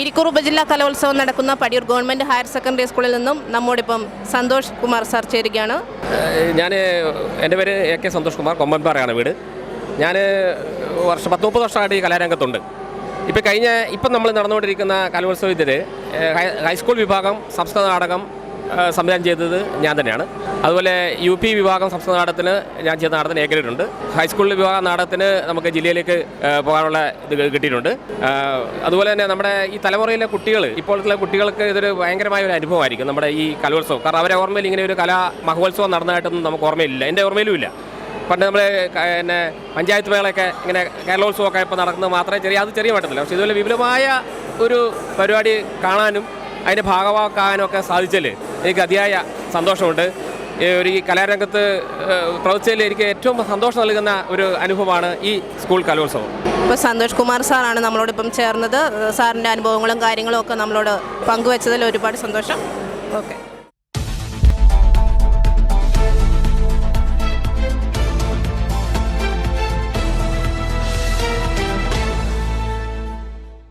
ഇരിക്കൂർ ഉപജില്ലാ കലോത്സവം നടക്കുന്ന പടിയൂർ ഗവൺമെന്റ് ഹയർ സെക്കൻഡറി സ്കൂളിൽ നിന്നും നമ്മോടിപ്പം സന്തോഷ് കുമാർ സാർ ചേരുകയാണ്. ഞാൻ എന്റെ പേര് എ കെ സന്തോഷ് കുമാർ കൊമ്പൻപാറയാണ് വീട്. ഞാൻ വർഷം പത്ത് മുപ്പത് വർഷമായിട്ട് ഈ കലാരംഗത്തുണ്ട്. ഇപ്പോൾ കഴിഞ്ഞ ഇപ്പം നമ്മൾ നടന്നുകൊണ്ടിരിക്കുന്ന കലോത്സവത്തിൽ ഹൈസ്കൂൾ വിഭാഗം സംസ്കൃത നാടകം സംവിധാനം ചെയ്തത് ഞാൻ തന്നെയാണ്. അതുപോലെ യു പി വിഭാഗം സംസ്ഥാന നാടകത്തിന് ഞാൻ ചെയ്ത നാടകത്തിന് ഏ ഗ്രേഡ് വിഭാഗം നാടകത്തിന് നമുക്ക് ജില്ലയിലേക്ക് പോകാനുള്ള ഇത് കിട്ടിയിട്ടുണ്ട്. അതുപോലെ തന്നെ നമ്മുടെ ഈ തലമുറയിലെ കുട്ടികൾ ഇപ്പോഴത്തെ കുട്ടികൾക്ക് ഇതൊരു ഭയങ്കരമായ ഒരു അനുഭവമായിരിക്കും. നമ്മുടെ ഈ കലോത്സവം. കാരണം അവരെ ഓർമ്മയിൽ ഇങ്ങനെ ഒരു കലാ മഹോത്സവം നടന്നതായിട്ടൊന്നും നമുക്ക് ഓർമ്മയില്ല. എന്റെ ഓർമ്മയിലും ഇല്ല. പണ്ട് നമ്മൾ പിന്നെ പഞ്ചായത്ത് മേളയൊക്കെ ഇങ്ങനെ കേരളോത്സവമൊക്കെ ഇപ്പോൾ നടക്കുന്നത് മാത്രമേ ചെറിയ അത് ചെറിയ പറ്റത്തില്ല പക്ഷേ ഇതുപോലെ വിപുലമായ ഒരു പരിപാടി കാണാനും അതിന്റെ ഭാഗമാക്കാനൊക്കെ സാധിച്ചാൽ എനിക്ക് അതിയായ സന്തോഷമുണ്ട്. ഒരു ഈ കലാരംഗത്ത് പ്രവർത്തിച്ചതിൽ എനിക്ക് ഏറ്റവും സന്തോഷം നൽകുന്ന ഒരു അനുഭവമാണ് ഈ സ്കൂൾ കലോത്സവം. ഇപ്പോൾ സന്തോഷ് കുമാർ സാറാണ് നമ്മളോടൊപ്പം ചേർന്നത്. സാറിന്റെ അനുഭവങ്ങളും കാര്യങ്ങളും ഒക്കെ നമ്മളോട് പങ്കുവച്ചതിൽ ഒരുപാട് സന്തോഷം. ഓക്കെ.